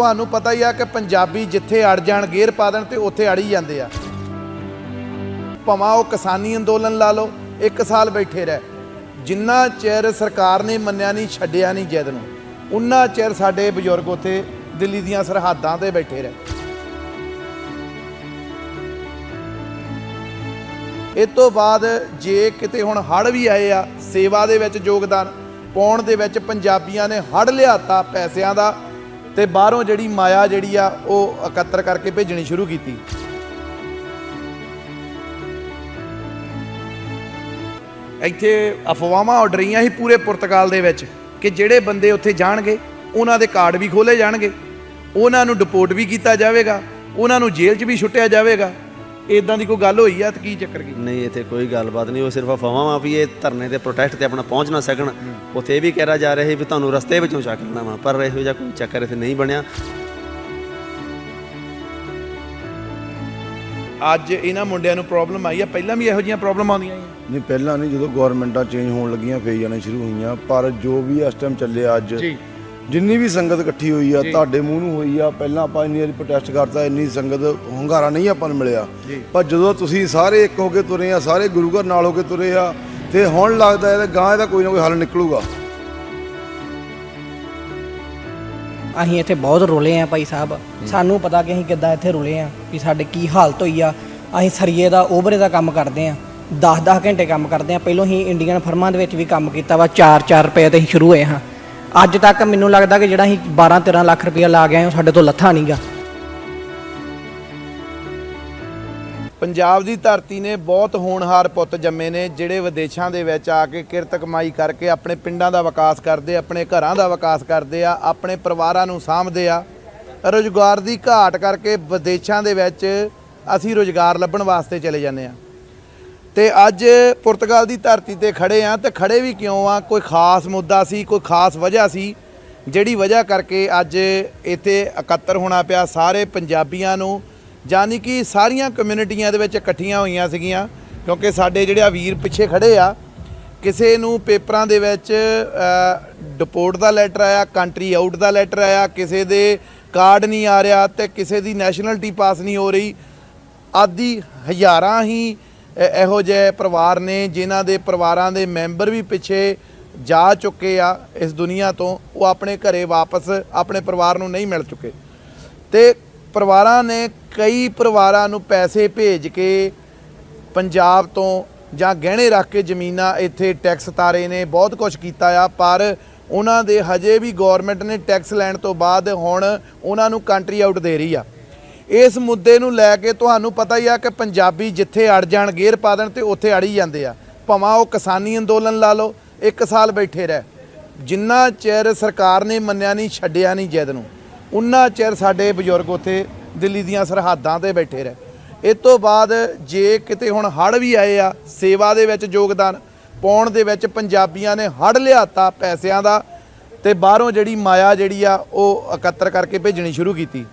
ਤੁਹਾਨੂੰ ਪਤਾ ਹੀ ਆ ਕਿ ਪੰਜਾਬੀ ਜਿੱਥੇ ਅੜ ਜਾਣ ਗੇਰ ਪਾ ਦੇਣ ਤੇ ਉੱਥੇ ਅੜ ਹੀ ਜਾਂਦੇ ਆ। ਭਾਵੇਂ ਉਹ ਕਿਸਾਨੀ ਅੰਦੋਲਨ ਲਾ ਲਓ, ਇੱਕ ਸਾਲ ਬੈਠੇ ਰਹਿ। ਜਿੰਨਾ ਚਿਰ ਸਰਕਾਰ ਨੇ ਮੰਨਿਆ ਨਹੀਂ, ਛੱਡਿਆ ਨਹੀਂ ਜਿੱਦ ਨੂੰ, ਉਨਾ ਚਿਰ ਸਾਡੇ ਬਜ਼ੁਰਗ ਉੱਥੇ ਦਿੱਲੀ ਦੀਆਂ ਸਰਹੱਦਾਂ ਤੇ ਬੈਠੇ ਰਹੇ। ਇਹ ਤੋਂ ਬਾਅਦ ਜੇ ਕਿਤੇ ਹੁਣ ਹੜ ਵੀ ਆਏ ਆ, ਸੇਵਾ ਦੇ ਵਿੱਚ ਯੋਗਦਾਨ, ਪਾਉਣ ਦੇ ਵਿੱਚ ਪੰਜਾਬੀਆਂ ਨੇ ਹੜ ਲਿਆਤਾ ਪੈਸਿਆਂ ਦਾ ਤੇ ਬਾਹਰੋਂ ਜਿਹੜੀ ਮਾਇਆ ਜਿਹੜੀ ਆ, ਉਹ ਇਕੱਤਰ ਕਰਕੇ ਭੇਜਣੀ ਸ਼ੁਰੂ ਕੀਤੀ। ਇੱਥੇ ਅਫਵਾਹਾਂ ਉੱਡ ਰਹੀਆਂ ਸੀ ਪੂਰੇ ਪੁਰਤਗਾਲ ਦੇ ਵਿੱਚ ਕਿ ਜਿਹੜੇ ਬੰਦੇ ਉੱਥੇ ਜਾਣਗੇ, ਉਹਨਾਂ ਦੇ ਕਾਰਡ ਵੀ ਖੋਲੇ ਜਾਣਗੇ। ਉਹਨਾਂ ਨੂੰ ਡਿਪੋਰਟ ਵੀ ਕੀਤਾ ਜਾਵੇਗਾ, ਉਹਨਾਂ ਨੂੰ ਜੇਲ੍ਹ 'ਚ ਵੀ ਛੁੱਟਿਆ ਜਾਵੇਗਾ। ਇਦਾਂ ਦੀ ਕੋਈ ਗੱਲ ਹੋਈ ਆ? ਤੇ ਕੀ ਚੱਕਰ ਕੀ? ਨਹੀਂ ਇੱਥੇ ਕੋਈ ਗੱਲਬਾਤ ਨਹੀਂ। ਉਹ ਸਿਰਫ ਅਫਵਾਹਾਂ ਵਾ ਵੀ ਇਹ ਧਰਨੇ ਤੇ ਪ੍ਰੋਟੈਸਟ ਤੇ ਆਪਣਾ ਪਹੁੰਚ ਨਾ ਸਕਣ। ਉੱਥੇ ਇਹ ਵੀ ਕਿਹਾ ਜਾ ਰਿਹਾ ਸੀ ਵੀ ਤੁਹਾਨੂੰ ਰਸਤੇ ਵਿੱਚੋਂ ਚੱਕ ਲੈਣਾ ਵਾ ਪਰ ਇਹੋ ਜਿਹਾ ਕੋਈ ਚੱਕਰ ਇੱਥੇ ਨਹੀਂ ਬਣਿਆ। ਅੱਜ ਇਹਨਾਂ ਮੁੰਡਿਆਂ ਨੂੰ ਪ੍ਰੋਬਲਮ ਆਈ ਆ? ਪਹਿਲਾਂ ਵੀ ਇਹੋ ਜਿਹੀਆਂ ਪ੍ਰੋਬਲਮ ਆਉਂਦੀਆਂ ਆਈਆਂ ਨਹੀਂ ਪਹਿਲਾਂ ਨਹੀਂ ਜਦੋਂ ਗਵਰਨਮੈਂਟਾਂ ਚੇਂਜ ਹੋਣ ਲੱਗੀਆਂ ਫੇਰ ਜਾਣੇ ਸ਼ੁਰੂ ਹੋਈਆਂ। ਪਰ ਜੋ ਵੀ ਇਸ ਟਾਈਮ ਚੱਲਿਆ ਅੱਜ ਜੀ। ਜਿੰਨੀ ਵੀ ਸੰਗਤ ਇਕੱਠੀ ਹੋਈ ਆ ਤੁਹਾਡੇ ਮੂੰਹ ਨੂੰ ਹੋਈ ਆ ਪਹਿਲਾਂ ਆਪਾਂ ਇੰਨੀ ਵਾਰੀ ਪ੍ਰੋਟੈਸਟ ਕਰਤਾ ਇੰਨੀ ਸੰਗਤ ਹੰਗਾਰਾ ਨਹੀਂ ਆਪਾਂ ਨੂੰ ਮਿਲਿਆ। ਪਰ ਜਦੋਂ ਤੁਸੀਂ ਸਾਰੇ ਇੱਕ ਹੋ ਕੇ ਤੁਰੇ ਆ ਸਾਰੇ ਗੁਰੂ ਘਰ ਨਾਲ ਹੋ ਕੇ ਤੁਰੇ ਆ ਤੇ ਹੁਣ ਲੱਗਦਾ ਇਹਦਾ ਗਾਂ ਇਹਦਾ ਕੋਈ ਨਾ ਕੋਈ ਹੱਲ ਨਿਕਲੂਗਾ। ਅਸੀਂ ਇੱਥੇ ਬਹੁਤ ਰੁਲੇ ਆ ਭਾਈ ਸਾਹਿਬ। ਸਾਨੂੰ ਪਤਾ ਕਿ ਅਸੀਂ ਕਿੱਦਾਂ ਇੱਥੇ ਰੁਲੇ ਆ ਵੀ ਸਾਡੇ ਕੀ ਹਾਲਤ ਹੋਈ ਆ। ਅਸੀਂ ਸਰੀਏ ਦਾ ਓਬਰੇ ਦਾ ਕੰਮ ਕਰਦੇ ਆ 10-10 ਘੰਟੇ ਕੰਮ ਕਰਦੇ ਆ। ਪਹਿਲਾਂ ਹੀ ਇੰਡੀਅਨ ਫਰਮਾਂ ਦੇ ਵਿੱਚ ਵੀ ਕੰਮ ਕੀਤਾ ਵਾ 4-4 ਰੁਪਏ ਤੇ ਅਸੀਂ ਸ਼ੁਰੂ ਹੋਏ ਹਾਂ। ਅੱਜ ਤੱਕ ਮੈਨੂੰ ਲੱਗਦਾ ਕਿ ਜਿਹੜਾ ਅਸੀਂ 12-13 ਲੱਖ ਰੁਪਇਆ ਲਾ ਗਏ ਉਹ ਸਾਡੇ ਤੋਂ ਲੱਥਾ ਨਹੀਂਗਾ। ਪੰਜਾਬ ਦੀ ਧਰਤੀ ਨੇ ਬਹੁਤ ਹੋਣਹਾਰ ਪੁੱਤ ਜੰਮੇ ਨੇ, ਜਿਹੜੇ ਵਿਦੇਸ਼ਾਂ ਦੇ ਵਿੱਚ ਆ ਕੇ ਕਿਰਤ ਕਮਾਈ ਕਰਕੇ ਆਪਣੇ ਪਿੰਡਾਂ ਦਾ ਵਿਕਾਸ ਕਰਦੇ ਆਪਣੇ ਘਰਾਂ ਦਾ ਵਿਕਾਸ ਕਰਦੇ ਆ, ਆਪਣੇ ਪਰਿਵਾਰਾਂ ਨੂੰ ਸਾਂਭਦੇ ਆ। ਰੋਜ਼ਗਾਰ ਦੀ ਘਾਟ ਕਰਕੇ ਵਿਦੇਸ਼ਾਂ ਦੇ ਵਿੱਚ ਅਸੀਂ ਰੋਜ਼ਗਾਰ ਲੱਭਣ ਵਾਸਤੇ ਚਲੇ ਜਾਂਦੇ ਆ। ਤੇ ਅੱਜ ਪੁਰਤਗਾਲ ਦੀ ਧਰਤੀ ਤੇ ਖੜੇ ਆ ਤੇ ਖੜੇ ਵੀ ਕਿਉਂ ਆ? ਕੋਈ ਖਾਸ ਮੁੱਦਾ ਸੀ, ਕੋਈ ਖਾਸ ਵਜ੍ਹਾ ਸੀ, ਜਿਹੜੀ ਵਜ੍ਹਾ ਕਰਕੇ ਅੱਜ ਇੱਥੇ ਇਕੱਤਰ ਹੋਣਾ ਪਿਆ ਸਾਰੇ ਪੰਜਾਬੀਆਂ ਨੂੰ, ਯਾਨੀ ਕਿ ਸਾਰੀਆਂ ਕਮਿਊਨਿਟੀਆਂ ਦੇ ਵਿੱਚ ਇਕੱਠੀਆਂ ਹੋਈਆਂ ਸੀਗੀਆਂ, ਕਿਉਂਕਿ ਸਾਡੇ ਜਿਹੜੇ ਆ ਵੀਰ ਪਿੱਛੇ ਖੜੇ ਆ, ਕਿਸੇ ਨੂੰ ਪੇਪਰਾਂ ਦੇ ਵਿੱਚ ਡਿਪੋਰਟ ਦਾ ਲੈਟਰ ਆਇਆ ਕੰਟਰੀ ਆਊਟ ਦਾ ਲੈਟਰ ਆਇਆ, ਕਿਸੇ ਦੇ ਕਾਰਡ ਨਹੀਂ ਆ ਰਿਹਾ ਤੇ ਕਿਸੇ ਦੀ ਨੈਸ਼ਨਲਿਟੀ ਪਾਸ ਨਹੀਂ ਹੋ ਰਹੀ, ਆਦੀ ਹਜ਼ਾਰਾਂ ਹੀ ਇਹੋ ਜਿਹੇ ਪਰਿਵਾਰ ਨੇ ਜਿਨ੍ਹਾਂ ਦੇ ਪਰਿਵਾਰਾਂ ਦੇ ਮੈਂਬਰ ਵੀ ਪਿੱਛੇ ਜਾ ਚੁੱਕੇ ਆ ਇਸ ਦੁਨੀਆ ਤੋਂ, ਉਹ ਆਪਣੇ ਘਰੇ ਵਾਪਸ ਆਪਣੇ ਪਰਿਵਾਰ ਨੂੰ ਨਹੀਂ ਮਿਲ ਚੁੱਕੇ। ਤੇ ਪਰਿਵਾਰਾਂ ਨੇ ਕਈ ਪਰਿਵਾਰਾਂ ਨੂੰ ਪੈਸੇ ਭੇਜ ਕੇ ਪੰਜਾਬ ਤੋਂ ਜਾਂ ਗਹਿਣੇ ਰੱਖ ਕੇ ਜ਼ਮੀਨਾਂ ਇੱਥੇ ਟੈਕਸ ਤਾਰੇ ਨੇ, ਬਹੁਤ ਕੁਝ ਕੀਤਾ ਆ, ਪਰ ਉਹਨਾਂ ਦੇ ਹਜੇ ਵੀ ਗਵਰਨਮੈਂਟ ਨੇ ਟੈਕਸ ਲੈਣ ਤੋਂ ਬਾਅਦ ਹੁਣ ਉਹਨਾਂ ਨੂੰ ਕੰਟਰੀ ਆਊਟ ਦੇ ਰਹੀ ਆ। ਇਸ ਮੁੱਦੇ ਨੂੰ ਲੈ ਕੇ ਤੁਹਾਨੂੰ ਪਤਾ ਹੀ ਆ ਕਿ ਪੰਜਾਬੀ ਜਿੱਥੇ ਅੜ ਜਾਣ ਗੇਰ ਪਾ ਦੇਣ ਤੇ ਉੱਥੇ ਅੜੀ ਜਾਂਦੇ ਆ। ਭਾਵੇਂ ਉਹ ਕਿਸਾਨੀ ਅੰਦੋਲਨ ਲਾ ਲਓ, ਇੱਕ ਸਾਲ ਬੈਠੇ ਰਹਿ। ਜਿੰਨਾ ਚਿਰ ਸਰਕਾਰ ਨੇ ਮੰਨਿਆ ਨਹੀਂ, ਛੱਡਿਆ ਨਹੀਂ ਜਿੱਦ ਨੂੰ, ਉਨਾ ਚਿਰ ਸਾਡੇ ਬਜ਼ੁਰਗ ਉੱਥੇ ਦਿੱਲੀ ਦੀਆਂ ਸਰਹੱਦਾਂ ਤੇ ਬੈਠੇ ਰਹੇ। ਇਹ ਤੋਂ ਬਾਅਦ ਜੇ ਕਿਤੇ ਹੁਣ ਹੜ ਵੀ ਆਏ ਆ, ਸੇਵਾ ਦੇ ਵਿੱਚ ਯੋਗਦਾਨ, ਪਾਉਣ ਦੇ ਵਿੱਚ ਪੰਜਾਬੀਆਂ ਨੇ ਹੜ ਲਿਆਤਾ ਪੈਸਿਆਂ ਦਾ, ਤੇ ਬਾਹਰੋਂ ਜਿਹੜੀ ਮਾਇਆ ਜਿਹੜੀ ਆ, ਉਹ ਇਕੱਤਰ ਕਰਕੇ ਭੇਜਣੀ ਸ਼ੁਰੂ ਕੀਤੀ।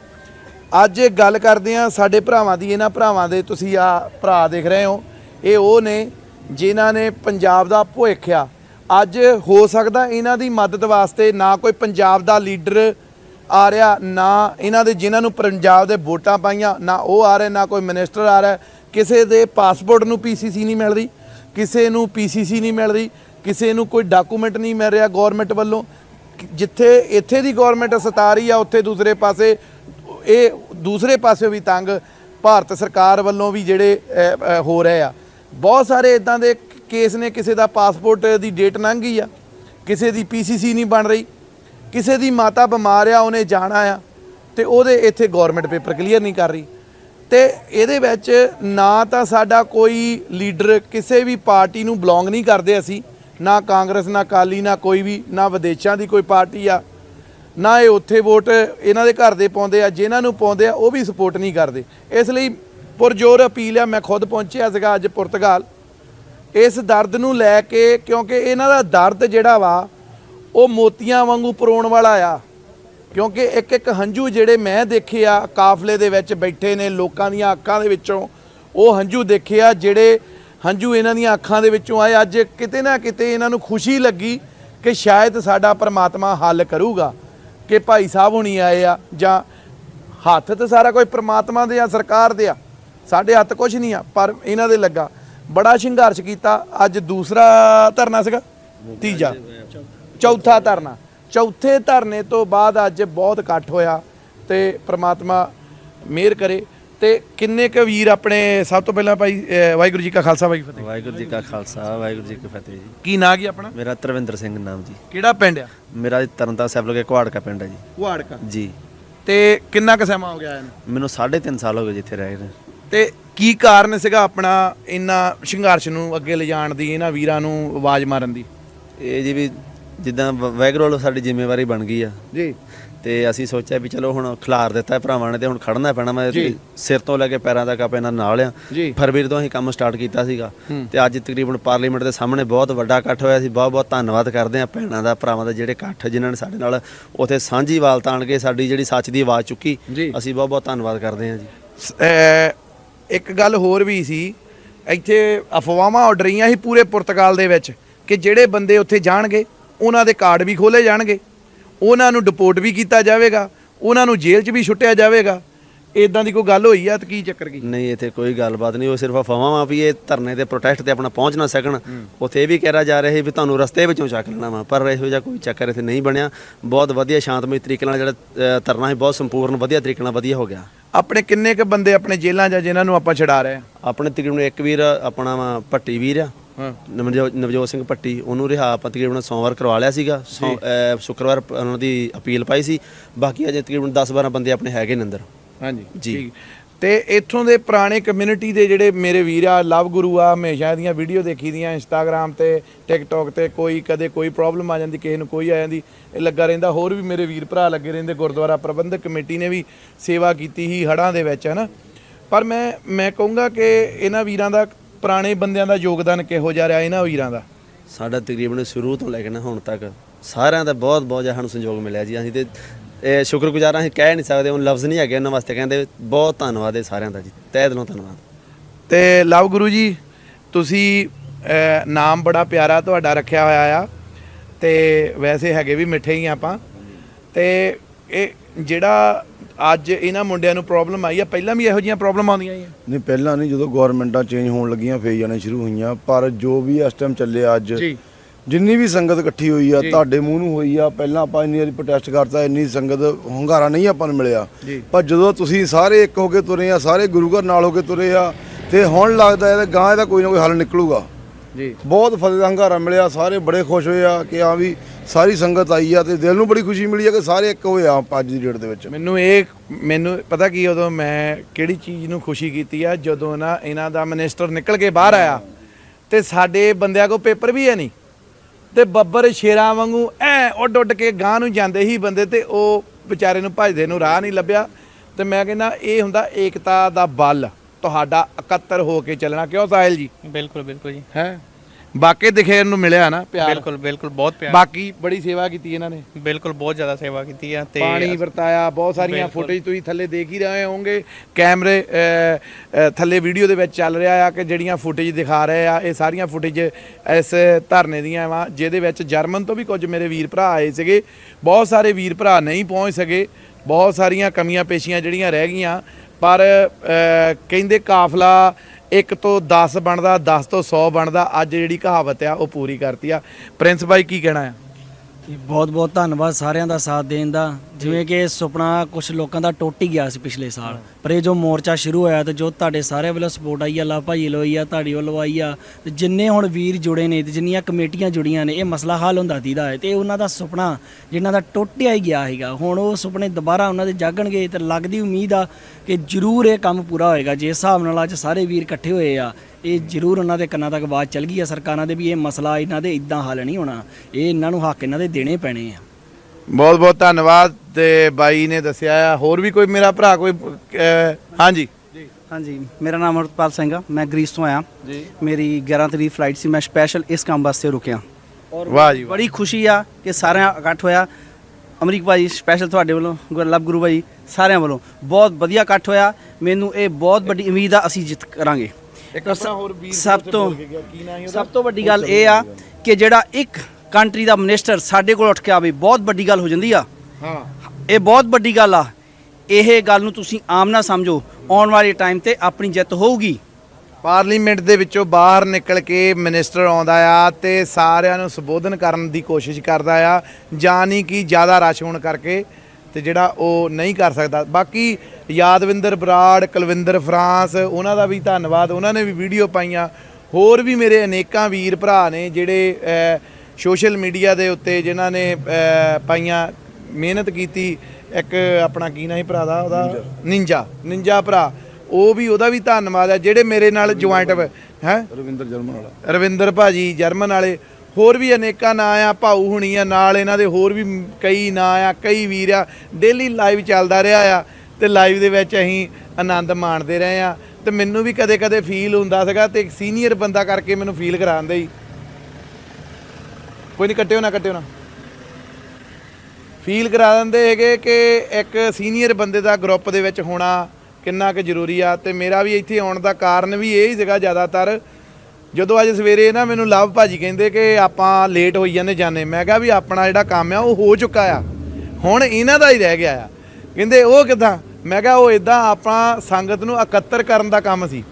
ਅੱਜ ਗੱਲ ਕਰਦੇ ਆ ਸਾਡੇ ਭਰਾਵਾਂ ਦੀ, ਇਹਨਾਂ ਭਰਾਵਾਂ ਦੇ ਤੁਸੀਂ ਆ ਭਰਾ ਦੇਖ ਰਹੇ ਹੋ। ਇਹ ਉਹ ਨੇ ਜਿਨ੍ਹਾਂ ਨੇ ਪੰਜਾਬ ਦਾ ਭੁੱਖ ਆ। ਅੱਜ ਹੋ ਸਕਦਾ ਇਹਨਾਂ ਦੀ ਮਦਦ ਵਾਸਤੇ ਨਾ ਕੋਈ ਪੰਜਾਬ ਦਾ ਲੀਡਰ ਆ ਰਿਹਾ, ਨਾ ਇਹਨਾਂ ਦੇ ਜਿਨ੍ਹਾਂ ਨੂੰ ਪੰਜਾਬ ਦੇ ਵੋਟਾਂ ਪਾਈਆਂ, ਨਾ ਉਹ ਆ ਰਹੇ, ਨਾ ਕੋਈ ਮਿਨਿਸਟਰ ਆ ਰਿਹਾ। ਕਿਸੇ ਦੇ ਪਾਸਪੋਰਟ ਨੂੰ ਪੀਸੀਸੀ ਨਹੀਂ ਮਿਲ ਰਹੀ, ਕਿਸੇ ਨੂੰ ਪੀਸੀਸੀ ਨਹੀਂ ਮਿਲ ਰਹੀ, ਕਿਸੇ ਨੂੰ ਕੋਈ ਡਾਕੂਮੈਂਟ ਨਹੀਂ ਮਿਲ ਰਿਹਾ ਗਵਰਨਮੈਂਟ ਵੱਲੋਂ। ਜਿੱਥੇ, ਇੱਥੇ ਦੀ ਗਵਰਨਮੈਂਟ ਸਤਾ ਰਹੀ ਆ, ਉੱਥੇ ਦੂਸਰੇ ਪਾਸੇ ਇਹ ਦੂਸਰੇ ਪਾਸੇ ਵੀ ਤੰਗ ਭਾਰਤ ਸਰਕਾਰ ਵੱਲੋਂ ਵੀ ਜਿਹੜੇ ਹੋ ਰਹੇ ਆ। ਬਹੁਤ ਸਾਰੇ ਇਦਾਂ ਦੇ ਕੇਸ ਨੇ, ਕਿਸੇ ਦਾ ਪਾਸਪੋਰਟ ਦੀ ਡੇਟ ਲੰਘ ਗਈ ਆ, ਕਿਸੇ ਦੀ ਪੀਸੀਸੀ ਨਹੀਂ ਬਣ ਰਹੀ, ਕਿਸੇ ਦੀ ਮਾਤਾ ਬਿਮਾਰ ਆ, ਉਹਨੇ ਜਾਣਾ ਆ, ਤੇ ਉਹਦੇ ਇੱਥੇ ਗਵਰਨਮੈਂਟ ਪੇਪਰ ਕਲੀਅਰ ਨਹੀਂ ਕਰ ਰਹੀ। ਤੇ ਇਹਦੇ ਵਿੱਚ ਨਾ ਤਾਂ ਸਾਡਾ ਕੋਈ ਲੀਡਰ ਕਿਸੇ ਵੀ ਪਾਰਟੀ ਨੂੰ ਬਿਲੋਂਗ ਨਹੀਂ ਕਰਦੇ ਅਸੀਂ, ਨਾ ਕਾਂਗਰਸ, ਨਾ ਕਾਲੀ ਨਾ ਕੋਈ ਵੀ, ਨਾ ਵਿਦੇਸ਼ਾਂ ਦੀ ਕੋਈ ਪਾਰਟੀ ਆ। ਨਾ ਇਹ ਉੱਥੇ ਵੋਟ ਇਹਨਾਂ ਦੇ ਘਰ ਦੇ ਪਾਉਂਦੇ ਆ ਜਿਨ੍ਹਾਂ ਨੂੰ ਪਾਉਂਦੇ ਆ, ਉਹ ਵੀ ਸਪੋਰਟ ਨਹੀਂ ਕਰਦੇ। ਇਸ ਲਈ ਪੁਰਜੋਰ ਅਪੀਲ ਆ, ਮੈਂ ਖੁਦ ਪਹੁੰਚਿਆ ਸੀਗਾ ਅੱਜ ਪੁਰਤਗਾਲ। ਇਸ ਦਰਦ ਨੂੰ ਲੈ ਕੇ, ਕਿਉਂਕਿ ਇਹਨਾਂ ਦਾ ਦਰਦ ਜਿਹੜਾ ਵਾ, ਉਹ ਮੋਤੀਆਂ ਵਾਂਗੂ ਪਰੋਣ ਵਾਲਾ ਆ। ਕਿਉਂਕਿ ਇੱਕ ਇੱਕ ਹੰਝੂ ਜਿਹੜੇ ਮੈਂ ਦੇਖੇ ਆ, ਕਾਫਲੇ ਦੇ ਵਿੱਚ ਬੈਠੇ ਨੇ, ਲੋਕਾਂ ਦੀਆਂ ਅੱਖਾਂ ਦੇ ਵਿੱਚੋਂ, ਉਹ ਹੰਝੂ ਦੇਖੇ ਆ, ਜਿਹੜੇ ਹੰਝੂ ਇਹਨਾਂ ਦੀਆਂ ਅੱਖਾਂ ਦੇ ਵਿੱਚੋਂ ਆਏ। ਅੱਜ ਕਿਤੇ ਨਾ ਕਿਤੇ ਇਹਨਾਂ ਨੂੰ ਖੁਸ਼ੀ ਲੱਗੀ ਕਿ ਸ਼ਾਇਦ ਸਾਡਾ ਪਰਮਾਤਮਾ ਹੱਲ ਕਰੂਗਾ। ਕਿ ਭਾਈ ਸਾਹਿਬ ਹੁਣੀ ਆਏ ਆ ਜਾਂ ਹੱਥ ਤੇ ਸਾਰਾ ਕੁਝ ਪ੍ਰਮਾਤਮਾ ਦੇ ਆ, ਸਰਕਾਰ ਦੇ ਆ। ਸਾਡੇ ਹੱਥ ਕੁਝ ਨਹੀਂ ਆ, ਪਰ ਇਹਨਾਂ ਦੇ ਲੱਗਾ। ਬੜਾ ਸੰਘਰਸ਼ ਕੀਤਾ। ਅੱਜ ਦੂਸਰਾ ਧਰਨਾ ਸੀਗਾ, ਤੀਜਾ। ਚੌਥਾ ਧਰਨਾ। ਚੌਥੇ ਧਰਨੇ ਤੋਂ ਬਾਅਦ ਅੱਜ ਬਹੁਤ ਇਕੱਠ ਹੋਇਆ ਤੇ ਪ੍ਰਮਾਤਮਾ ਮਿਹਰ ਕਰੇ। ਤੇ ਕਿੰਨੇ ਕੁ ਵੀਰ ਆਪਣੇ ਸਭ ਤੋਂ ਪਹਿਲਾਂ ਭਾਈ ਅਹ ਵਾਹਿਗੁਰੂ ਜੀ ਕਾ ਖਾਲਸਾ ਵਾਹਿਗੁਰੂ ਜੀ ਕੀ ਫਤਿਹ। ਵਾਹਿਗੁਰੂ ਜੀ ਕਾ ਖਾਲਸਾ ਵਾਹਿਗੁਰੂ ਜੀ ਕੀ ਫਤਿਹ ਜੀ। ਕੀ ਨਾਂ ਕੀ ਆਪਣਾ? ਮੇਰਾ ਤਰਵਿੰਦਰ ਸਿੰਘ ਨਾਮ ਜੀ। ਕਿਹੜਾ ਪਿੰਡ ਆ? ਮੇਰਾ ਜੀ ਤਰਨਤਾਰਨ ਸਾਹਿਬ ਲੋਕੇ ਕੁਹਾੜਕਾ ਪਿੰਡ ਹੈ ਜੀ। ਕੁਹਾੜਕਾ। ਜੀ। ਤੇ ਕਿੰਨਾ ਕੁ ਸਮਾਂ ਹੋ ਗਿਆ ਇਹਨੂੰ? ਮੈਨੂੰ 3.5 ਸਾਲ ਹੋ ਗਏ ਜਿੱਥੇ ਰਹਿ ਰਹੇ ਤੇ ਕੀ ਕਾਰਨ ਸੀਗਾ ਆਪਣਾ ਇੰਨਾ ਸੰਘਰਸ਼ ਨੂੰ ਅੱਗੇ ਲਿਜਾਣ ਦੀ ਇਹਨਾਂ ਵੀਰਾਂ ਨੂੰ ਆਵਾਜ਼ ਮਾਰਨ ਦੀ? ਇਹ ਜੀ ਵੀ ਜਿੱਦਾਂ ਵ- ਵਾਹਿਗੁਰੂ ਵੱਲੋਂ ਸਾਡੀ ਜ਼ਿੰਮੇਵਾਰੀ ਬਣ ਗਈ ਆ। ਜੀ। ਤੇ ਅਸੀਂ ਸੋਚਿਆ ਵੀ ਚਲੋ ਹੁਣ ਖਿਲਾਰ ਦਿੱਤਾ ਭਰਾਵਾਂ ਨੇ ਤੇ ਹੁਣ ਖੜਨਾ ਪੈਣਾ ਮੈਂ। ਸਿਰ ਤੋਂ ਲੈ ਕੇ ਪੈਰਾਂ ਤੱਕ ਆਪਾਂ ਇਹਨਾਂ ਨਾਲ ਆ। ਫਰਵਰੀ ਤੋਂ ਅਸੀਂ ਕੰਮ ਸਟਾਰਟ ਕੀਤਾ ਸੀਗਾ। ਤੇ ਅੱਜ ਤਕਰੀਬਨ ਪਾਰਲੀਮੈਂਟ ਦੇ ਸਾਹਮਣੇ ਬਹੁਤ ਵੱਡਾ ਇਕੱਠ ਹੋਇਆ ਸੀ ਬਹੁਤ ਬਹੁਤ ਧੰਨਵਾਦ ਕਰਦੇ ਆ ਭੈਣਾਂ ਦਾ ਭਰਾਵਾਂ ਦਾ ਜਿਹੜੇ ਇਕੱਠ ਜਿਨ੍ਹਾਂ ਨੇ ਸਾਡੇ ਨਾਲ ਉਥੇ ਸਾਂਝੀ ਵਾਲ ਤਾਣ ਕੇ ਸਾਡੀ ਜਿਹੜੀ ਸੱਚ ਦੀ ਆਵਾਜ਼ ਚੁੱਕੀ। ਅਸੀਂ ਬਹੁਤ ਬਹੁਤ ਧੰਨਵਾਦ ਕਰਦੇ ਹਾਂ ਜੀ। ਇੱਕ ਗੱਲ ਹੋਰ ਵੀ ਸੀ ਇੱਥੇ ਅਫਵਾਹਾਂ ਉੱਡ ਰਹੀਆਂ ਸੀ ਪੂਰੇ ਪੁਰਤਗਾਲ ਦੇ ਵਿੱਚ ਕਿ ਜਿਹੜੇ ਬੰਦੇ ਉੱਥੇ ਜਾਣਗੇ। ਉਹਨਾਂ ਦੇ ਕਾਰਡ ਵੀ ਖੋਲੇ ਜਾਣਗੇ। ਉਹਨਾਂ ਨੂੰ ਡਿਪੋਰਟ ਵੀ ਕੀਤਾ ਜਾਵੇਗਾ। ਉਹਨਾਂ ਨੂੰ ਜੇਲ੍ਹ 'ਚ ਵੀ ਛੁੱਟਿਆ ਜਾਵੇਗਾ। ਇਦਾਂ ਦੀ ਕੋਈ ਗੱਲ ਹੋਈ ਆ ਤਾਂ ਕੀ ਚੱਕਰ ਕੀ? ਨਹੀਂ ਇੱਥੇ ਕੋਈ ਗੱਲਬਾਤ ਨਹੀਂ। ਉਹ ਸਿਰਫ ਅਫਵਾਹਾਂ ਵੀ ਇਹ ਧਰਨੇ ਤੇ ਪ੍ਰੋਟੈਸਟ ਤੇ ਆਪਣਾ ਪਹੁੰਚ ਨਾ ਸਕਣ। ਉੱਥੇ ਇਹ ਵੀ ਕਿਹਾ ਜਾ ਰਿਹਾ ਵੀ ਤੁਹਾਨੂੰ ਰਸਤੇ ਵਿੱਚੋਂ ਚੱਕ ਲੈਣਾ ਵਾ। ਪਰ ਇਹੋ ਜਿਹਾ ਕੋਈ ਚੱਕਰ ਇੱਥੇ ਨਹੀਂ ਬਣਿਆ। ਬਹੁਤ ਵਧੀਆ ਸ਼ਾਂਤਮਈ ਤਰੀਕੇ ਨਾਲ ਜਿਹੜਾ ਧਰਨਾ ਸੀ ਬਹੁਤ ਸੰਪੂਰਨ ਵਧੀਆ ਤਰੀਕੇ ਨਾਲ ਵਧੀਆ ਹੋ ਗਿਆ। ਆਪਣੇ ਕਿੰਨੇ ਕ ਬੰਦੇ ਆਪਣੇ ਜੇਲ੍ਹਾਂ ਆ ਜਿਨ੍ਹਾਂ ਨੂੰ ਆਪਾਂ ਛਡਾ ਰਹੇ ਆ? ਆਪਣੇ ਤਕਰੀਬਨ ਇੱਕ ਵੀਰ ਆਪਣਾ ਵਾ ਭੱਟੀ ਵੀਰ ਆ। ਹਾਂ ਨਵਜੋ- ਨਵਜੋਤ ਸਿੰਘ ਭੱਟੀ ਉਹਨੂੰ ਰਿਹਾ ਆਪਾਂ ਤਕਰੀਬਨ ਸੋਮਵਾਰ ਕਰਵਾ ਲਿਆ ਸੀਗਾ। ਸੋ- ਸ਼ੁੱਕਰਵਾਰ ਉਹਨਾਂ ਦੀ ਅਪੀਲ ਪਾਈ ਸੀ। ਬਾਕੀ ਅਜੇ ਤਕਰੀਬਨ 10 12 ਬੰਦੇ ਆਪਣੇ ਹੈਗੇ ਨੇ ਅੰਦਰ। ਹਾਂਜੀ ਜੀ। ਠੀਕ। ਤੇ ਇੱਥੋਂ ਦੇ ਪੁਰਾਣੇ ਕਮਿਊਨਿਟੀ ਦੇ ਜਿਹੜੇ ਮੇਰੇ ਵੀਰ ਆ ਲਵ ਗੁਰੂ ਆ ਹਮੇਸ਼ਾ ਇਹਦੀਆਂ ਵੀਡੀਓ ਦੇਖੀ ਦੀਆਂ ਇੰਸਟਾਗ੍ਰam ਤੇ ਟਿਕਟੌਕ ਤੇ ਕੋਈ ਕਦੇ ਕੋਈ ਪ੍ਰੋਬਲਮ ਆ ਜਾਂਦੀ ਕਿਸੇ ਨੂੰ ਕੋਈ ਆ ਜਾਂਦੀ ਇਹ ਲੱਗਾ ਰਹਿੰਦਾ। ਹੋਰ ਵੀ ਮੇਰੇ ਵੀਰ ਭਰਾ ਲੱਗੇ ਰਹਿੰਦੇ ਗੁਰਦੁਆਰਾ ਪ੍ਰਬੰਧਕ ਕਮੇਟੀ ਨੇ ਵੀ ਸੇਵਾ ਕੀਤੀ ਸੀ ਹੜਾਂ ਦੇ ਵਿੱਚ ਹਨਾ। ਪਰ ਮੈਂ ਮੈਂ ਕਹੂੰਗਾ ਕਿ ਇਹਨਾਂ ਵੀਰਾਂ ਦਾ ਪੁਰਾਣੇ ਬੰਦਿਆਂ ਦਾ ਯੋਗਦਾਨ ਕਿਹੋ ਜਿਹਾ ਰਿਹਾ ਇਹਨਾਂ ਵੀਰਾਂ ਦਾ? ਸਾਡਾ ਤਕਰੀਬਨ ਸ਼ੁਰੂ ਤੋਂ ਲੈ ਕੇ ਨਾ ਹੁਣ ਤੱਕ ਸਾਰਿਆਂ ਦਾ ਬਹੁਤ ਬਹੁਤ ਜ਼ਿਆਦਾ ਸਾਨੂੰ ਸੰਯੋਗ ਮਿਲਿਆ ਜੀ। ਅਸੀਂ ਤੇ ਇਹ ਸ਼ੁਕਰਗੁਜ਼ਾਰ ਹਾਂ, ਅਸੀਂ ਕਹਿ ਨਹੀਂ ਸਕਦੇ ਉਹ ਲਫ਼ਜ਼ ਨਹੀਂ ਹੈਗੇ ਉਹਨਾਂ ਵਾਸਤੇ ਕਹਿੰਦੇ ਬਹੁਤ ਧੰਨਵਾਦ ਹੈ ਸਾਰਿਆਂ ਦਾ ਜੀ। ਤਹਿ ਦਿਲੋਂ ਧੰਨਵਾਦ। ਤੇ ਲਵ ਗੁਰੂ ਜੀ ਤੁਸੀਂ ਅਹ, ਨਾਮ ਬੜਾ ਪਿਆਰਾ ਤੁਹਾਡਾ ਰੱਖਿਆ ਹੋਇਆ ਆ। ਤੇ ਵੈਸੇ ਹੈਗੇ ਵੀ ਮਿੱਠੇ ਹੀ ਆਪਾਂ। ਤੇ ਇਹ ਜਿਹੜਾ ਅੱਜ ਇਹਨਾਂ ਮੁੰਡਿਆਂ ਨੂੰ ਪ੍ਰੋਬਲਮ ਆਈ ਆ ਪਹਿਲਾਂ ਵੀ ਇਹੋ ਜਿਹੀਆਂ ਪ੍ਰੋਬਲਮ ਆਉਂਦੀਆਂ ਹੀ ਆ? ਨਹੀਂ ਪਹਿਲਾਂ ਨਹੀਂ ਜਦੋਂ ਗਵਰਨਮੈਂਟਾਂ ਚੇਂਜ ਹੋਣ ਲੱਗੀਆਂ ਫੇਰ ਜਾਣੇ ਸ਼ੁਰੂ ਹੋਈਆਂ। ਪਰ ਜੋ ਵੀ ਇਸ ਟਾਈਮ ਚੱਲਿਆ ਅੱਜ ਜੀ। ਜਿੰਨੀ ਵੀ ਸੰਗਤ ਇਕੱਠੀ ਹੋਈ ਆ ਤੁਹਾਡੇ ਮੂੰਹ ਨੂੰ ਹੋਈ ਆ ਪਹਿਲਾਂ ਆਪਾਂ ਇੰਨੀ ਵਾਰੀ ਪ੍ਰੋਟੈਸਟ ਕਰਤਾ ਇੰਨੀ ਸੰਗਤ ਹੰਗਾਰਾ ਨਹੀਂ ਆਪਾਂ ਨੂੰ ਮਿਲਿਆ। ਪਰ ਜਦੋਂ ਤੁਸੀਂ ਸਾਰੇ ਇੱਕ ਹੋ ਕੇ ਤੁਰੇ ਆ ਸਾਰੇ ਗੁਰੂ ਘਰ ਨਾਲ ਹੋ ਕੇ ਤੁਰੇ ਆ ਤੇ ਹੁਣ ਲੱਗਦਾ ਇਹਦਾ ਗਾਂ ਇਹਦਾ ਕੋਈ ਨਾ ਕੋਈ ਹੱਲ ਨਿਕਲੂਗਾ। ਜੀ। ਬਹੁਤ ਫਤਿਹ ਦਾ ਹੰਗਾਰਾ ਮਿਲਿਆ ਸਾਰੇ ਬੜੇ ਖੁਸ਼ ਹੋਏ ਆ ਕਿ ਆ ਵੀ ਸਾਰੀ ਸੰਗਤ ਆਈ ਆ ਤੇ ਦਿਲ ਨੂੰ ਬੜੀ ਖੁਸ਼ੀ ਮਿਲੀ ਆ ਕਿ ਸਾਰੇ ਇੱਕ ਹੋਏ ਆ ਅੱਜ ਦੀ ਡੇਟ ਦੇ ਵਿੱਚ। ਮੈਨੂੰ ਇਹ ਮੈਨੂੰ ਪਤਾ ਕੀ ਉਦੋਂ ਮੈਂ ਕਿਹੜੀ ਚੀਜ਼ ਨੂੰ ਖੁਸ਼ੀ ਕੀਤੀ ਆ ਜਦੋਂ ਨਾ ਇਹਨਾਂ ਦਾ ਮਿਨਿਸਟਰ ਨਿਕਲ ਕੇ ਬਾਹਰ ਆਇਆ ਤੇ ਸਾਡੇ ਬੰਦਿਆਂ ਕੋ ਪੇਪਰ ਵੀ ਹੈ ਨਹੀਂ। ਤੇ ਬੱਬਰ ਸ਼ੇਰਾਂ ਵਾਂਗੂ ਐ ਉੱਡ ਉੱਡ ਕੇ ਗਾਂ ਨੂੰ ਜਾਂਦੇ ਹੀ ਬੰਦੇ ਤੇ ਉਹ ਵਿਚਾਰੇ ਨੂੰ ਭਜਦੇ ਨੂੰ ਰਾਹ ਨਹੀਂ ਲੱਭਿਆ। ਤੇ ਮੈਂ ਕਹਿੰਦਾ ਇਹ ਹੁੰਦਾ ਏਕਤਾ ਦਾ ਬਲ ਤੁਹਾਡਾ ਇਕੱਤਰ ਹੋ ਕੇ ਚੱਲਣਾ। ਕਿਉਂ ਸਾਹਿਲ ਜੀ? ਬਿਲਕੁਲ ਬਿਲਕੁਲ ਜੀ। ਹੈ? ਬਾਕੀ ਦਿਖੇਰ ਨੂੰ ਮਿਲਿਆ ਨਾ ਪਿਆਰ। ਬਿਲਕੁਲ ਬਿਲਕੁਲ ਬਹੁਤ ਪਿਆਰ। ਬਾਕੀ ਬੜੀ ਸੇਵਾ ਕੀਤੀ ਇਹਨਾਂ ਨੇ। ਬਿਲਕੁਲ ਬਹੁਤ ਜ਼ਿਆਦਾ ਸੇਵਾ ਕੀਤੀ ਆ ਤੇ ਪਾਣੀ ਵਰਤਾਇਆ ਬਹੁਤ ਸਾਰੀਆਂ ਫੁਟੇਜ ਤੁਸੀਂ ਥੱਲੇ ਦੇਖ ਹੀ ਰਹੇ ਹੋਵੋਗੇ। ਕੈਮਰੇ ਅ, ਅ, ਥੱਲੇ ਵੀਡੀਓ ਦੇ ਵਿੱਚ ਚੱਲ ਰਿਹਾ ਆ ਕਿ ਜਿਹੜੀਆਂ ਫੁਟੇਜ ਦਿਖਾ ਰਹੇ ਆ ਇਹ ਸਾਰੀਆਂ ਫੁਟੇਜ ਇਸ ਧਰਨੇ ਦੀਆਂ ਵਾ ਜਿਹਦੇ ਵਿੱਚ ਜਰਮਨ ਤੋਂ ਵੀ ਕੁਝ ਮੇਰੇ ਵੀਰ ਭਰਾ ਆਏ ਸੀਗੇ। ਬਹੁਤ ਸਾਰੇ ਵੀਰ ਭਰਾ ਨਹੀਂ ਪਹੁੰਚ ਸਕੇ। ਬਹੁਤ ਸਾਰੀਆਂ ਕਮੀਆਂ ਪੇਸ਼ੀਆਂ ਜਿਹੜੀਆਂ ਰਹਿ ਗਈਆਂ। ਪਰ ਕਹਿੰਦੇ ਕਾਫਲਾ ਇੱਕ ਤੋਂ 10 ਬਣਦਾ 10 ਤੋਂ 100 ਬਣਦਾ। ਅੱਜ ਜਿਹੜੀ ਕਹਾਵਤ ਆ ਉਹ ਪੂਰੀ ਕਰਤੀ ਆ। ਪ੍ਰਿੰਸ ਬਾਈ ਕੀ ਕਹਿਣਾ ਆ? ਬਹੁਤ ਬਹੁਤ ਧੰਨਵਾਦ ਸਾਰਿਆਂ ਦਾ ਸਾਥ ਦੇਣ ਦਾ। ਜਿਵੇਂ ਕਿ ਇਹ ਸੁਪਨਾ ਕੁਝ ਲੋਕਾਂ ਦਾ ਟੁੱਟ ਹੀ ਗਿਆ ਸੀ ਪਿਛਲੇ ਸਾਲ। ਪਰ ਇਹ ਜੋ ਮੋਰਚਾ ਸ਼ੁਰੂ ਹੋਇਆ ਤੇ ਜੋ ਤੁਹਾਡੇ ਸਾਰੇ ਵੱਲੋਂ ਸਪੋਰਟ ਆਈ ਆ ਲਾ ਭਾਈ ਲੋਈ ਆ, ਤੁਹਾਡੀ ਵੱਲੋਂ ਆਈ ਆ, ਤੇ ਜਿੰਨੇ ਹੁਣ ਵੀਰ ਜੁੜੇ ਨੇ ਤੇ ਜਿੰਨੀਆਂ ਕਮੇਟੀਆਂ ਜੁੜੀਆਂ ਨੇ, ਇਹ ਮਸਲਾ ਹੱਲ ਹੁੰਦਾ ਦੀਦਾ ਹੈ ਤੇ ਉਹਨਾਂ ਦਾ ਸੁਪਨਾ ਜਿਨ੍ਹਾਂ ਦਾ ਟੁੱਟਿਆ ਹੀ ਗਿਆ ਹੈਗਾ ਹੁਣ ਉਹ ਸੁਪਨੇ ਦੁਬਾਰਾ ਉਹਨਾਂ ਦੇ ਜਾਗਣਗੇ ਤੇ ਲੱਗਦੀ ਉਮੀਦ ਆ ਕਿ ਜ਼ਰੂਰ ਇਹ ਕੰਮ ਪੂਰਾ ਹੋਏਗਾ। ਜੇ ਹਿਸਾਬ ਨਾਲ ਅੱਜ ਸਾਰੇ ਵੀਰ ਇਕੱਠੇ ਹੋਏ ਆ, ਇਹ ਜ਼ਰੂਰ ਉਹਨਾਂ ਦੇ ਕੰਨਾਂ ਤੱਕ ਆਵਾਜ਼ ਚੱਲ ਗਈ ਆ, ਸਰਕਾਰਾਂ ਦੇ ਵੀ ਇਹ ਮਸਲਾ ਇਹਨਾਂ ਦੇ ਇਦਾਂ ਹੱਲ ਨਹੀਂ ਹੋਣਾ, ਇਹ ਇਹਨਾਂ ਨੂੰ ਹੱਕ ਇਹਨਾਂ ਦੇ ਦੇਣੇ ਪੈਣੇ ਆ। ਬਹੁਤ ਬਹੁਤ ਧੰਨਵਾਦ ਤੇ ਬਾਈ ਨੇ ਦੱਸਿਆ ਆ। ਹੋਰ ਵੀ ਕੋਈ ਮੇਰਾ ਭਰਾ ਕੋਈ ਅਹ, ਹਾਂਜੀ। ਹਾਂਜੀ। ਮੇਰਾ ਨਾਮ ਅਮਰਪਾਲ ਸਿੰਘ ਆ। ਮੈਂ ਗ੍ਰੀਸ ਤੋਂ ਆਇਆ। ਜੀ। ਮੇਰੀ 11 ਤਰੀਕ ਫਲਾਈਟ ਸੀ। ਮੈਂ ਸਪੈਸ਼ਲ ਇਸ ਕੰਮ ਵਾਸਤੇ ਰੁਕਿਆ। ਵਾਹ ਜੀ ਵਾਹ। ਬੜੀ ਖੁਸ਼ੀ ਆ ਕਿ ਸਾਰਿਆਂ ਇਕੱਠ ਹੋਇਆ। ਅਮਰੀਕ ਭਾਈ ਸਪੈਸ਼ਲ ਤੁਹਾਡੇ ਵੱਲੋਂ ਗੁਰਲਬ ਗੁਰੂ ਭਾਈ ਸਾਰਿਆਂ ਵੱਲੋਂ। ਬਹੁਤ ਵਧੀਆ ਇਕੱਠ ਹੋਇਆ। ਮੈਨੂੰ ਇਹ ਬਹੁਤ ਵੱਡੀ ਉਮੀਦ ਆ ਅਸੀਂ ਜਿੱਤ ਕਰਾਂਗੇ। ਇੱਕ ਆਪਣਾ ਹੋਰ ਵੀਰ ਸਭ ਤੋਂ? ਸਭ ਤੋਂ ਵੱਡੀ ਗੱਲ ਇਹ ਆ ਕਿ ਜਿਹੜਾ ਇੱਕ ਕੰਟਰੀ ਦਾ ਮਿਨਿਸਟਰ ਸਾਡੇ ਕੋਲ ਉੱਠ ਕੇ ਆਵੇ ਬਹੁਤ ਵੱਡੀ ਗੱਲ ਹੋ ਜਾਂਦੀ ਆ। ਹਾਂ। ਇਹ ਬਹੁਤ ਵੱਡੀ ਗੱਲ ਆ। ਇਹ ਗੱਲ ਨੂੰ ਤੁਸੀਂ ਆਮ ਨਾ ਸਮਝੋ। ਆਉਣ ਵਾਲੇ ਟਾਈਮ ਤੇ ਆਪਣੀ ਜਿੱਤ ਹੋਊਗੀ। ਪਾਰਲੀਮੈਂਟ ਦੇ ਵਿੱਚੋਂ ਬਾਹਰ ਨਿਕਲ ਕੇ ਮਿਨਿਸਟਰ ਆਉਂਦਾ ਆ ਤੇ ਸਾਰਿਆਂ ਨੂੰ ਸੰਬੋਧਨ ਕਰਨ ਦੀ ਕੋਸ਼ਿਸ਼ ਕਰਦਾ ਆ ਜਾਨੀ ਕਿ ਜ਼ਿਆਦਾ ਰਸ਼ ਹੋਣ ਕਰਕੇ ਤੇ ਜਿਹੜਾ ਉਹ ਨਹੀਂ ਕਰ ਸਕਦਾ। ਬਾਕੀ ਯਾਦਵਿੰਦਰ ਬਰਾੜ ਕੁਲਵਿੰਦਰ ਫਰਾਂਸ ਉਹਨਾਂ ਦਾ ਵੀ ਧੰਨਵਾਦ ਉਹਨਾਂ ਨੇ ਵੀ ਵੀਡੀਓ ਪਾਈਆਂ। ਹੋਰ ਵੀ ਮੇਰੇ ਅਨੇਕਾਂ ਵੀਰ ਭਰਾ ਨੇ ਜਿਹੜੇ ਸੋਸ਼ਲ ਮੀਡੀਆ ਦੇ ਉੱਤੇ ਜਿਨ੍ਹਾਂ ਨੇ ਪਾਈਆਂ ਮਿਹਨਤ ਕੀਤੀ ਇੱਕ ਆਪਣਾ ਕੀ ਨਾਂ ਸੀ ਭਰਾ ਦਾ ਉਹਦਾ? ਨਿੰਜਾ। ਨਿੰਜਾ। ਭਰਾ। ਉਹ ਵੀ ਉਹਦਾ ਵੀ ਧੰਨਵਾਦ ਹੈ ਜਿਹੜੇ ਮੇਰੇ ਨਾਲ ਜੁਆਇੰਟ ਹੈ? ਰਵਿੰਦਰ ਜਰਮਨ ਵਾਲਾ। ਰਵਿੰਦਰ ਭਾਜੀ ਜਰਮਨ ਵਾਲੇ। ਹੋਰ ਵੀ ਅਨੇਕਾਂ ਨਾਂ ਆ ਭਾਊ ਹੁਣੀ ਆ ਨਾਲ ਇਹਨਾਂ ਦੇ ਹੋਰ ਵੀ ਕਈ ਨਾਂ ਆ ਕਈ ਵੀਰ ਆ। ਡੇਲੀ ਲਾਈਵ ਚੱਲਦਾ ਰਿਹਾ ਆ ਤੇ ਲਾਈਵ ਦੇ ਵਿੱਚ ਅਸੀਂ ਆਨੰਦ ਮਾਣਦੇ ਰਹੇ ਆ। ਤੇ ਮੈਨੂੰ ਵੀ ਕਦੇ ਕਦੇ ਫੀਲ ਹੁੰਦਾ ਸੀਗਾ ਤੇ ਇੱਕ ਸੀਨੀਅਰ ਬੰਦਾ ਕਰਕੇ ਮੈਨੂੰ ਫੀਲ ਕਰਾਉਂਦੇ ਹੀ ਕੋਈ ਨਹੀਂ ਕੱਟਿਓ ਨਾ ਕੱਟਿਓ ਨਾ। ਫੀਲ ਕਰਾ ਦਿੰਦੇ ਹੈਗੇ ਕਿ ਇੱਕ ਸੀਨੀਅਰ ਬੰਦੇ ਦਾ ਗਰੁੱਪ ਦੇ ਵਿੱਚ ਹੋਣਾ ਕਿੰਨਾ ਕੁ ਜ਼ਰੂਰੀ ਆ ਤੇ ਮੇਰਾ ਵੀ ਇੱਥੇ ਆਉਣ ਦਾ ਕਾਰਨ ਵੀ ਇਹ ਹੀ ਸੀਗਾ ਜ਼ਿਆਦਾਤਰ। ਜਦੋਂ ਅੱਜ ਸਵੇਰੇ ਨਾ ਮੈਨੂੰ ਲਵ ਭਾਜੀ ਕਹਿੰਦੇ ਕਿ ਆਪਾਂ ਲੇਟ ਹੋਈ ਜਾਂਦੇ ਜਾਣੇ ਮੈਂ ਕਿਹਾ ਵੀ ਆਪਣਾ ਜਿਹੜਾ ਕੰਮ ਆ, ਉਹ ਹੋ ਚੁੱਕਾ ਆ। ਹੁਣ ਇਹਨਾਂ ਦਾ ਹੀ ਰਹਿ ਗਿਆ ਆ। ਕਹਿੰਦੇ, ਉਹ ਕਿਦਾਂ? ਮੈਂ ਕਿਹਾ, ਉਹ ਇਦਾਂ ਆਪਾਂ ਸੰਗਤ ਨੂੰ ਇਕੱਤਰ ਕਰਨ ਦਾ ਕੰਮ ਸੀ।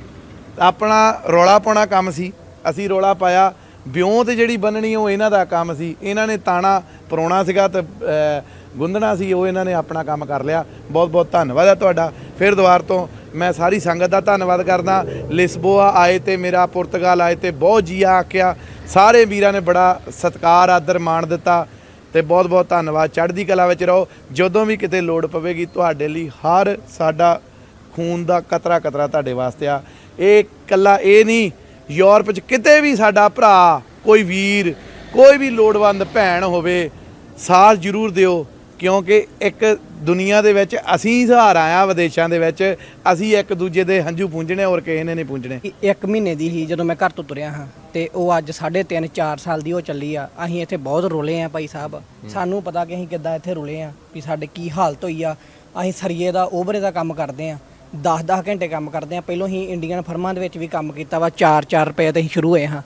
ਆਪਣਾ ਰੌਲਾ ਪਾਉਣਾ ਕੰਮ ਸੀ। ਅਸੀਂ ਰੌਲਾ ਪਾਇਆ। ਵਿਉਂ ਜਿਹੜੀ ਬੰਨਣੀ ਉਹ ਇਹਨਾਂ ਦਾ ਕੰਮ ਸੀ। ਇਹਨਾਂ ਨੇ ਤਾਣਾ ਪਰੋਣਾ ਸੀਗਾ ਤੇ ਗੁੰਦਣਾ ਸੀ, ਉਹ ਇਹਨਾਂ ਨੇ ਆਪਣਾ ਕੰਮ ਕਰ ਲਿਆ। ਬਹੁਤ ਬਹੁਤ ਧੰਨਵਾਦ ਹੈ ਤੁਹਾਡਾ। ਫਿਰ ਦੁਬਾਰ ਤੋਂ ਮੈਂ ਸਾਰੀ ਸੰਗਤ ਦਾ ਧੰਨਵਾਦ ਕਰਦਾ। ਲਿਸਬੋਆ ਆਏ ਤੇ, ਮੇਰਾ ਪੁਰਤਗਾਲ ਆਏ ਤੇ, ਬਹੁਤ ਜੀਆ ਆਖਿਆ। ਸਾਰੇ ਵੀਰਾਂ ਨੇ ਬੜਾ ਸਤਿਕਾਰ, ਆਦਰ ਮਾਣ ਦਿੱਤਾ ਤੇ ਬਹੁਤ ਬਹੁਤ ਧੰਨਵਾਦ। ਚੜ੍ਹਦੀ ਕਲਾ ਵਿੱਚ ਰਹੋ। ਜਦੋਂ ਵੀ ਕਿਤੇ ਲੋੜ ਪਵੇਗੀ, ਤੁਹਾਡੇ ਲਈ ਹਰ ਸਾਡਾ ਖੂਨ ਦਾ ਕਤਰਾ ਕਤਰਾ ਤੁਹਾਡੇ ਵਾਸਤੇ ਆ। ਇਹ ਕੱਲਾ ਇਹ ਨਹੀਂ ਯੂਰਪ 'ਚ ਕਿਤੇ ਵੀ ਸਾਡਾ ਭਰਾ ਕੋਈ ਵੀਰ ਕੋਈ ਵੀ ਲੋੜਵੰਦ ਭੈਣ ਹੋਵੇ ਸਾਥ ਜ਼ਰੂਰ ਦਿਓ ਕਿਉਂਕਿ ਇੱਕ ਦੁਨੀਆ ਦੇ ਵਿੱਚ ਅਸੀਂ ਸਹਾਰਾ ਆ ਵਿਦੇਸ਼ਾਂ ਦੇ ਵਿੱਚ ਅਸੀਂ ਇੱਕ ਦੂਜੇ ਦੇ ਹੰਝੂ ਪੂੰਝਣੇ ਔਰ ਕਿਸੇ ਨੇ ਨਹੀਂ ਪੂੰਝਣੇ। ਇੱਕ ਮਹੀਨੇ ਦੀ ਹੀ ਜਦੋਂ ਮੈਂ ਘਰ ਤੋਂ ਤੁਰਿਆ ਹਾਂ ਤੇ ਉਹ ਅੱਜ 3.5 4 ਸਾਲ ਦੀ ਉਹ ਚੱਲੀ ਆ ਅਸੀਂ ਇੱਥੇ ਬਹੁਤ ਰੁਲੇ ਆ ਭਾਈ ਸਾਹਿਬ। ਸਾਨੂੰ ਪਤਾ ਕਿ ਅਸੀਂ ਕਿੱਦਾਂ ਇੱਥੇ ਰੁਲੇ ਆ ਵੀ ਸਾਡੇ ਕੀ ਹਾਲਤ ਹੋਈ ਆ ਅਸੀਂ ਸਰੀਏ ਦਾ ਓਵਰੇ ਦਾ ਕੰਮ ਕਰਦੇ ਆ। 10-10 ਘੰਟੇ ਕੰਮ ਕਰਦੇ ਆ। ਪਹਿਲੋਂ ਹੀ ਇੰਡੀਅਨ ਫਰਮਾਂ ਦੇ ਵਿੱਚ ਵੀ ਕੰਮ ਕੀਤਾ ਵਾ 4-4 ਰੁਪਏ ਤੇ ਅਸੀਂ ਸ਼ੁਰੂ ਹੋਏ ਹਾਂ।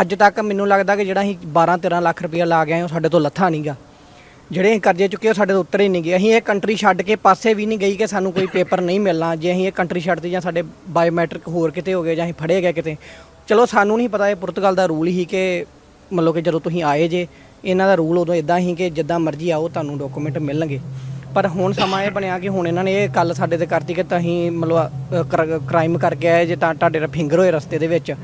ਅੱਜ ਤੱਕ ਮੈਨੂੰ ਲੱਗਦਾ ਕਿ ਜਿਹੜਾ ਅਸੀਂ 12-13 ਲੱਖ ਰੁਪਇਆ ਲਾ ਗਏ ਉਹ ਸਾਡੇ ਤੋਂ ਲੱਥਾ ਨਹੀਂਗਾ ਜਿਹੜੇ ਅਸੀਂ ਕਰਜ਼ੇ ਚੁੱਕੇ ਉਹ ਸਾਡੇ ਤੋਂ ਉੱਤਰ ਹੀ ਨਹੀਂ ਗਏ। ਅਸੀਂ ਇਹ ਕੰਟਰੀ ਛੱਡ ਕੇ ਪਾਸੇ ਵੀ ਨਹੀਂ ਗਈ ਕਿ ਸਾਨੂੰ ਕੋਈ ਪੇਪਰ ਨਹੀਂ ਮਿਲਣਾ। ਜੇ ਅਸੀਂ ਇਹ ਕੰਟਰੀ ਛੱਡਦੇ ਜਾਂ ਸਾਡੇ ਬਾਇਓਮੈਟ੍ਰਿਕ ਹੋਰ ਕਿਤੇ ਹੋ ਗਏ ਜਾਂ ਅਸੀਂ ਫੜੇ ਗਏ ਕਿਤੇ। ਚਲੋ, ਸਾਨੂੰ ਨਹੀਂ ਪਤਾ ਇਹ ਪੁਰਤਗਾਲ ਦਾ ਰੂਲ ਹੀ ਕਿ ਮਤਲਬ ਕਿ ਜਦੋਂ ਤੁਸੀਂ ਆਏ ਜੇ, ਇਹਨਾਂ ਦਾ ਰੂਲ ਉਦੋਂ ਇਦਾਂ ਹੀ ਕਿ ਜਿੱਦਾਂ ਮਰਜ਼ੀ ਆਓ, ਤੁਹਾਨੂੰ ਡਾਕੂਮੈਂਟ ਮਿਲਣਗੇ। ਪਰ ਹੁਣ ਸਮਾਂ ਇਹ ਬਣਿਆ ਕਿ ਹੁਣ ਇਹਨਾਂ ਨੇ ਇਹ ਕੱਲ ਸਾਡੇ ਤੇ ਕਰਤੀ ਕਿ ਤੁਸੀਂ ਮਤਲਬ ਕ੍ਰਾਈਮ ਕਰਕੇ ਆਏ ਜੇ ਤਾਂ ਤੁਹਾਡੇ ਫਿੰਗਰ ਹੋਏ ਰਸਤੇ ਦੇ ਵਿੱਚ।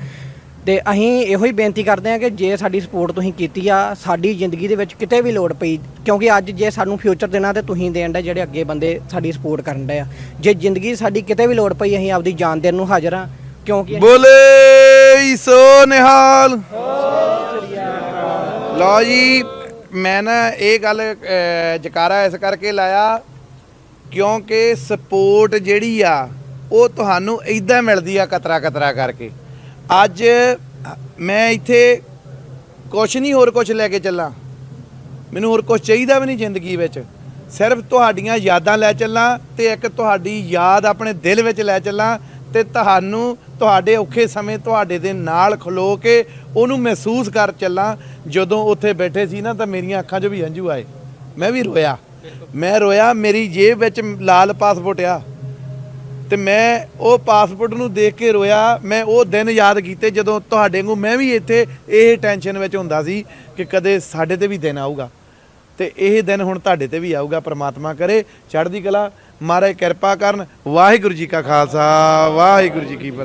ਤੇ ਅਸੀਂ ਇਹੋ ਹੀ ਬੇਨਤੀ ਕਰਦੇ ਹਾਂ ਕਿ ਜੇ ਸਾਡੀ ਸਪੋਰਟ ਤੁਸੀਂ ਕੀਤੀ ਆ ਸਾਡੀ ਜ਼ਿੰਦਗੀ ਦੇ ਵਿੱਚ ਕਿਤੇ ਵੀ ਲੋੜ ਪਈ ਕਿਉਂਕਿ ਅੱਜ ਜੇ ਸਾਨੂੰ ਫਿਊਚਰ ਦੇਣਾ ਤੇ ਤੁਸੀਂ ਦੇਣ ਦਾ ਜਿਹੜੇ ਅੱਗੇ ਬੰਦੇ ਸਾਡੀ ਸਪੋਰਟ ਕਰਨ ਦੇ ਆ। ਜੇ ਜ਼ਿੰਦਗੀ 'ਚ ਸਾਡੀ ਕਿਤੇ ਵੀ ਲੋੜ ਪਈ ਅਸੀਂ ਆਪਦੀ ਜਾਨ ਦੇਣ ਨੂੰ ਹਾਜ਼ਰ ਆ ਕਿਉਂਕਿ ਬੋਲੇ ਸੋ ਨਿਹਾਲ। ਲਓ ਜੀ ਮੈਂ ਨਾ ਇਹ ਗੱਲ ਜਕਾਰਾ ਇਸ ਕਰਕੇ ਲਾਇਆ ਕਿਉਂਕਿ ਸਪੋਰਟ ਜਿਹੜੀ ਆ, ਉਹ ਤੁਹਾਨੂੰ ਇਦਾਂ ਮਿਲਦੀ ਆ ਕਤਰਾ ਕਤਰਾ ਕਰਕੇ। ਅੱਜ ਮੈਂ ਇੱਥੇ ਕੁਛ ਨਹੀਂ ਹੋਰ ਕੁਛ ਲੈ ਕੇ ਚੱਲਾਂ। ਮੈਨੂੰ ਹੋਰ ਕੁਝ ਚਾਹੀਦਾ ਵੀ ਨਹੀਂ ਜ਼ਿੰਦਗੀ ਵਿੱਚ। ਸਿਰਫ ਤੁਹਾਡੀਆਂ ਯਾਦਾਂ ਲੈ ਚੱਲਾਂ ਤੇ ਇੱਕ ਤੁਹਾਡੀ ਯਾਦ ਆਪਣੇ ਦਿਲ ਵਿੱਚ ਲੈ ਚੱਲਾਂ ਤੇ ਤੁਹਾਨੂੰ ਤੁਹਾਡੇ ਔਖੇ ਸਮੇਂ ਤੁਹਾਡੇ ਦੇ ਨਾਲ ਖਲੋ ਕੇ ਉਹਨੂੰ ਮਹਿਸੂਸ ਕਰ ਚੱਲਾਂ। ਜਦੋਂ ਉੱਥੇ ਬੈਠੇ ਸੀ ਨਾ ਤਾਂ ਮੇਰੀਆਂ ਅੱਖਾਂ 'ਚੋਂ ਵੀ ਹੰਝੂ ਆਏ। ਮੈਂ ਵੀ ਰੋਇਆ। ਮੈਂ ਰੋਇਆ, ਮੇਰੀ ਜੇਬ ਵਿੱਚ ਲਾਲ ਪਾਸਪੋਰਟ ਆ। ਤੇ ਮੈਂ ਉਹ ਪਾਸਪੋਰਟ ਨੂੰ ਦੇਖ ਕੇ ਰੋਇਆ। ਮੈਂ ਉਹ ਦਿਨ ਯਾਦ ਕੀਤੇ ਜਦੋਂ ਤੁਹਾਡੇ ਵਾਂਗੂ ਮੈਂ ਵੀ ਇੱਥੇ ਇਹ ਟੈਨਸ਼ਨ ਵਿੱਚ ਹੁੰਦਾ ਸੀ ਕਿ ਕਦੇ ਸਾਡੇ ਤੇ ਵੀ ਦਿਨ ਆਊਗਾ। ਤੇ ਇਹ ਦਿਨ ਹੁਣ ਤੁਹਾਡੇ ਤੇ ਵੀ ਆਊਗਾ, ਪ੍ਰਮਾਤਮਾ ਕਰੇ। ਚੜ੍ਹਦੀ ਕਲਾ। ਮਹਾਰਾਜ ਕਿਰਪਾ ਕਰਨ। ਵਾਹਿਗੁਰੂ ਜੀ ਕਾ ਖਾਲਸਾ। ਵਾਹਿਗੁਰੂ ਜੀ ਕੀ ਫਤਿਹ।